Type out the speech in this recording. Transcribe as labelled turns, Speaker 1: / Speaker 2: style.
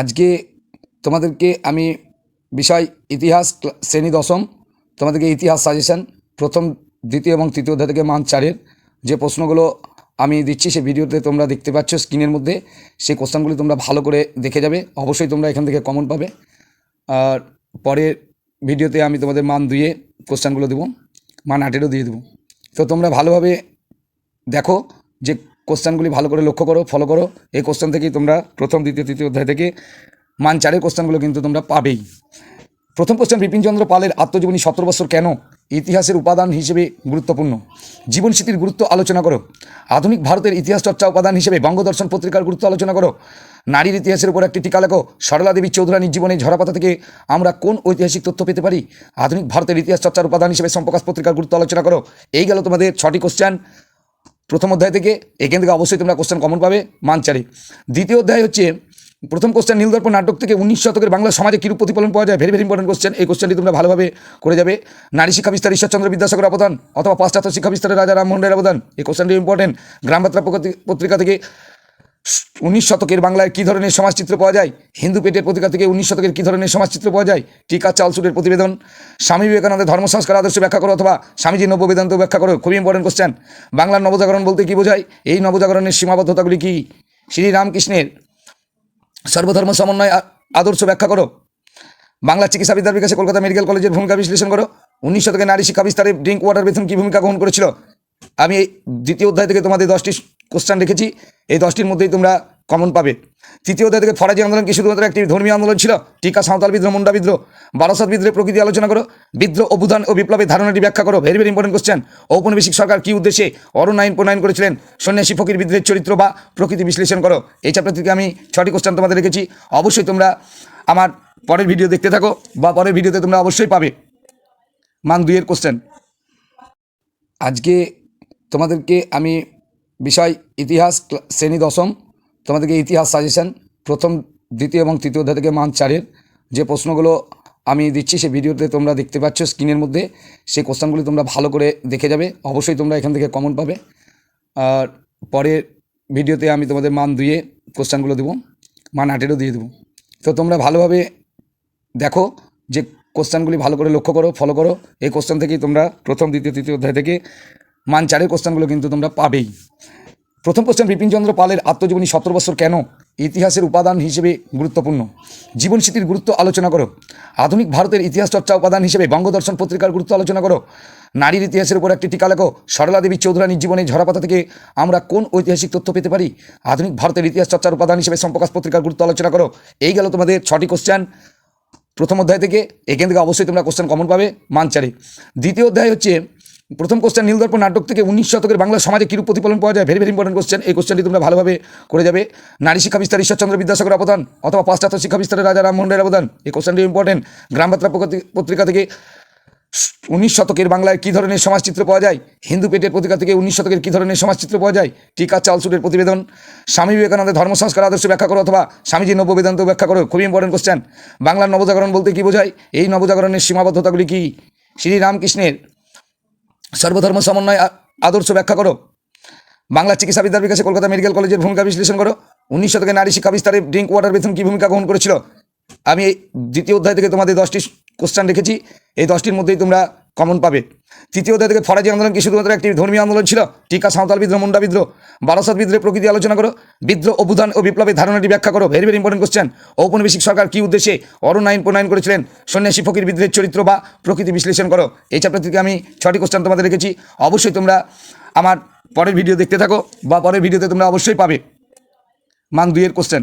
Speaker 1: আজকে তোমাদেরকে আমি বিষয় ইতিহাস শ্রেণি দশম, তোমাদেরকে ইতিহাস সাজেশন প্রথম, দ্বিতীয় এবং তৃতীয় অধ্যায় থেকে মান চারের যে প্রশ্নগুলো আমি দিচ্ছি সেই ভিডিওতে তোমরা দেখতে পাচ্ছ স্ক্রিনের মধ্যে। সেই কোশ্চেনগুলি তোমরা ভালো করে দেখে যাবে। অবশ্যই তোমরা এখান থেকে কমন পাবে। আর পরের ভিডিওতে আমি তোমাদের মান দুইয়ে কোশ্চেনগুলো দেবো। মান আটেরও দিয়ে দেবো। তো তোমরা ভালোভাবে দেখো যে কোশ্চেনগুলি ভালো করে লক্ষ্য করো ফলো করো। এই কোশ্চেন থেকেই তোমরা প্রথম, দ্বিতীয়, তৃতীয় অধ্যায় থেকে মান চারের কোশ্চেনগুলো কিন্তু তোমরা পাবেই। প্রথম কোশ্চেন, বিপিনচন্দ্র পালের আত্মজীবনী সতেরো বছর কেন ইতিহাসের উপাদান হিসেবে গুরুত্বপূর্ণ? জীবন স্মৃতির গুরুত্ব আলোচনা করো। আধুনিক ভারতের ইতিহাস চর্চা উপাদান হিসেবে বঙ্গদর্শন পত্রিকার গুরুত্ব আলোচনা করো। নারীর ইতিহাসের উপর একটি টিকা লেখো। সরলা দেবী চৌধুরানীর জীবনে ঝরাপাতা থেকে আমরা কোন ঐতিহাসিক তথ্য পেতে পারি? আধুনিক ভারতের ইতিহাস চর্চার উপাদান হিসেবে সম্প্রকাশ পত্রিকার গুরুত্ব আলোচনা করো। এই গেল তোমাদের ছটি কোশ্চেন। প্রথম অধ্যায় থেকে এখান থেকে অবশ্যই তোমরা কোশ্চেন কমন পাবে, মানচারে। দ্বিতীয় অধ্যায় হচ্ছে, প্রথম কোশ্চেন নীলদর্পণ নাটক থেকে উনিশ শতকের বাংলা সমাজে কীরূপ প্রতিফলন পাওয়া যায়? ভেরি ভেরি ইম্পর্টেন্ট কোশ্চেন এই কোশ্চেনটি তোমরা ভালোভাবে করে যাবে। নারী শিক্ষা বিস্তার, ঈশ্বরচন্দ্র বিদ্যাসাগর অবদান, অথবা পাশ্চাত্য শিক্ষা বিস্তারের রাজা রামমোহন রায়ের অবদান। এই কোশ্চেনটি ইম্পর্টেন্ট গ্রামবাত্রা পত্রিকা থেকে উনিশ শতকের বাংলায় কী ধরনের সমাজচিত্র পাওয়া যায়? হিন্দু পেটের পত্রিকা থেকে উনিশ শতকের কী ধরনের সমাজচিত্র পাওয়া যায়? টিকা চালসুরের প্রতিবেদন। স্বামী বিবেকানন্দের ধর্ম সংস্কার আদর্শ ব্যাখ্যা করো অথবা স্বামীজির নব্য বেদান্ত ব্যাখ্যা করো, খুবই ইম্পর্টেন্ট কোশ্চেন বাংলার নবজাগরণ বলতে কী বোঝায়? এই নবজাগরণের সীমাবদ্ধতাগুলি কী? শ্রীরামকৃষ্ণের সর্বধর্ম সমন্বয় আদর্শ ব্যাখ্যা করো। বাংলা চিকিৎসা বিদ্যার বিকাশে কলকাতা মেডিকেল কলেজের ভূমিকা বিশ্লেষণ করো। উনিশ শতকে নারী শিক্ষা বিস্তারে ড্রিঙ্ক ওয়াটার বেতন কী ভূমিকা গ্রহণ করেছিল? আমি দ্বিতীয় অধ্যায় থেকে তোমাদের দশটি কোশ্চেন রেখেছি। এই দশটির মধ্যেই তোমরা কমন পাবে। তৃতীয় থেকে ফরাজি আন্দোলন কি শুধুমাত্র একটি ধর্মীয় আন্দোলন ছিল? টিকা, সাঁওতাল বিদ্রোহ, মুন্ডা বিদ্রোহ বারাসাত বিদ্রোহের প্রকৃতি আলোচনা করো, বিদ্রোহ অভ্যুত্থান ও বিপ্লবের ধারণাটি ব্যাখ্যা করো। ভেরি ভেরি ইম্পর্টেন্ট কোশ্চেন ঔপনিবেশিক সরকার কি উদ্দেশ্যে অরুণ আইন প্রণয়ন করেছিলেন? সন্ন্যাসী ফকির বিদ্রোহের চরিত্র বা প্রকৃতি বিশ্লেষণ করো। এই চ্যাপ্টার থেকে আমি ছটি কোশ্চেন তোমাদের রেখেছি। অবশ্যই তোমরা আমার পরের ভিডিও দেখতে থাকো বা পরের ভিডিওতে তোমরা অবশ্যই পাবে। মান দুইয়ের কোশ্চেন আজকে তোমাদেরকে আমি বিষয়, ইতিহাস শ্রেণি দশম। তোমাদেরকে ইতিহাস সাজেশন প্রথম, দ্বিতীয় এবং তৃতীয় অধ্যায় থেকে মান চারের যে প্রশ্নগুলো আমি দিচ্ছি সেই ভিডিওতে তোমরা দেখতে পাচ্ছ স্ক্রিনের মধ্যে। সেই কোশ্চেনগুলি তোমরা ভালো করে দেখে যাবে। অবশ্যই তোমরা এখান থেকে কমন পাবে। আর পরের ভিডিওতে আমি তোমাদের মান দুইয়ে কোশ্চেনগুলো দেবো। মান আটেরও দিয়ে দেবো। তো তোমরা ভালোভাবে দেখো যে কোশ্চেনগুলি ভালো করে লক্ষ্য করো ফলো করো। এই কোশ্চেন থেকেই তোমরা প্রথম, দ্বিতীয়, তৃতীয় অধ্যায় থেকে মান চারের কোশ্চেনগুলো কিন্তু তোমরা পাবেই। প্রথম কোশ্চেন বিপিনচন্দ্র পালের আত্মজীবনী সতেরো বছর কেন ইতিহাসের উপাদান হিসেবে গুরুত্বপূর্ণ? জীবন স্মৃতির গুরুত্ব আলোচনা করো। আধুনিক ভারতের ইতিহাস চর্চা উপাদান হিসেবে বঙ্গদর্শন পত্রিকার গুরুত্ব আলোচনা করো। নারীর ইতিহাসের উপর একটি টিকা লেখো। সরলা দেবী চৌধুরানীর জীবনে ঝরাপাতা থেকে আমরা কোন ঐতিহাসিক তথ্য পেতে পারি? আধুনিক ভারতের ইতিহাস চর্চার উপাদান হিসেবে সম্প্রকাশ পত্রিকার গুরুত্ব আলোচনা করো। এই গেল তোমাদের ছটি কোশ্চেন প্রথম অধ্যায় থেকে, এখান থেকে অবশ্যই তোমরা কোশ্চেন কমন পাবে। মানচারে। দ্বিতীয় অধ্যায় হচ্ছে প্রথম কোশ্চেন নীলদর্পণ নাটক থেকে উনিশ শতকের বাংলা সমাজে কিরূপ প্রতিফলন পাওয়া যায়? ভেরি ভেরি ইম্পর্টেন্ট কোশ্চেন এই কোশ্চেনটি তোমরা ভালোভাবে করে যাবে। নারী শিক্ষা বিস্তার ঈশ্বরচন্দ্র বিদ্যাসাগর অবদান, অথবা পাশ্চাত্য শিক্ষা বিস্তারের রাজা রামমোহন অবদান। এই কোশ্চেনটি ইম্পর্টেন্ট গ্রাম বার্তা পত্রিকা- থেকে উনিশ শতকের বাংলায় কী ধরনের সমাজচিত্র পাওয়া যায়? হিন্দু পেটের পত্রিকা থেকে উনিশ শতকের কী ধরনের সমাজচিত্র পাওয়া যায়? টিকা চালসুরের প্রতিবেদন। স্বামী বিবেকানন্দের ধর্ম সংস্কার আদর্শ ব্যাখ্যা করো, অথবা স্বামীজির নব্য বেদান্ত ব্যাখ্যা করো। খুবই ইম্পর্টেন্ট কোশ্চেন বাংলার নবজাগরণ বলতে কী বোঝায়? এই নবজাগরণের সীমাবদ্ধতাগুলি কী? শ্রীরামকৃষ্ণের সর্বধর্ম সমন্বয় আদর্শ ব্যাখ্যা করো। বাংলা চিকিৎসাবিদ্যার বিকাশে কলকাতা মেডিকেল কলেজের ভূমিকা বিশ্লেষণ করো। উনিশ শতকে নারী শিক্ষা বিস্তারে ড্রিঙ্ক ওয়াটার বেতন কী ভূমিকা গ্রহণ করেছিল? আমি এই দ্বিতীয় অধ্যায় থেকে তোমাদের দশটি কোশ্চান রেখেছি। এই দশটির মধ্যেই তোমরা কমন পাবে। তৃতীয় থেকে ফরাজি আন্দোলন কি শুধুমাত্র একটি ধর্মীয় আন্দোলন ছিল? টিকা, সাঁওতাল বিদ্রোহ, মুন্ডা বিদ্রোহ, বারাসাত বিদ্রোহের প্রকৃতি আলোচনা করো, বিদ্রোহ, অভ্যুত্থান ও বিপ্লবের ধারণাটি ব্যাখ্যা করো। ভেরি ভেরি ইম্পর্টেন্ট কোশ্চেন ঔপনিবেশিক সরকার কি উদ্দেশ্যে অরুণ আইন প্রণয়ন করেছিলেন? সন্ন্যাসী ফকির বিদ্রোহের চরিত্র বা প্রকৃতি বিশ্লেষণ করো। এই চ্যাপ্টার থেকে আমি ছটি কোশ্চেন তোমাদের রেখেছি। অবশ্যই তোমরা আমার পরের ভিডিও দেখতে থাকো বা পরের ভিডিওতে তোমরা অবশ্যই পাবে। মান দুইয়ের কোশ্চেন